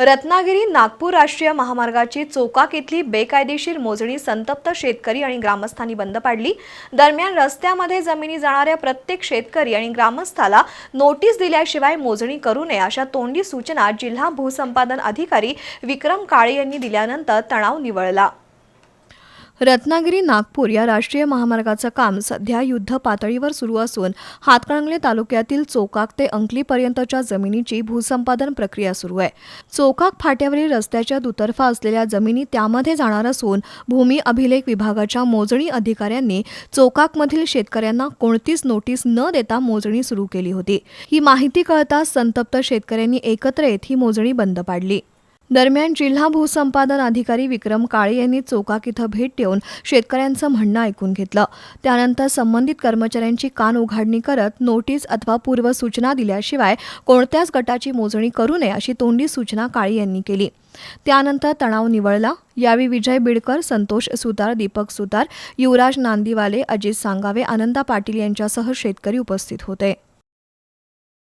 रत्नागिरी नागपूर राष्ट्रीय महामार्गाची चोकाक इथली बेकायदेशीर मोजणी संतप्त शेतकरी आणि ग्रामस्थांनी बंद पाडली. दरम्यान रस्त्यामध्ये जमिनी जाणाऱ्या प्रत्येक शेतकरी आणि ग्रामस्थाला नोटीस दिल्याशिवाय मोजणी करू नये अशा तोंडी सूचना जिल्हा भूसंपादन अधिकारी विक्रम काळे यांनी दिल्यानंतर तणाव निवळला. रत्नागिरी नागपूर या राष्ट्रीय महामार्गाचं काम सध्या युद्ध पातळीवर सुरू असून हातकणंगले तालुक्यातील चोकाक ते अंकलीपर्यंतच्या जमिनीची भूसंपादन प्रक्रिया सुरू आहे. चोकाक फाट्यावरील रस्त्याच्या दुतर्फा असलेल्या जमिनी त्यामध्ये जाणार असून भूमी अभिलेख विभागाच्या मोजणी अधिकाऱ्यांनी चोकाकमधील शेतकऱ्यांना कोणतीच नोटीस न देता मोजणी सुरू केली होती. ही माहिती कळताच संतप्त शेतकऱ्यांनी एकत्र येत ही मोजणी बंद पाडली. दरम्यान जिल्हा भूसंपादन अधिकारी विक्रम काळे यांनी चोकाक इथं भेट देऊन शेतकऱ्यांचं म्हणणं ऐकून घेतलं. त्यानंतर संबंधित कर्मचाऱ्यांची कान उघाडणी करत नोटीस अथवा पूर्वसूचना दिल्याशिवाय कोणत्याच गटाची मोजणी करू नये अशी तोंडी सूचना काळे यांनी केली. त्यानंतर तणाव निवळला. यावेळी विजय बिडकर संतोष सुतार दीपक सुतार युवराज नांदीवाले अजित सांगावे आनंदा पाटील यांच्यासह शेतकरी उपस्थित होते.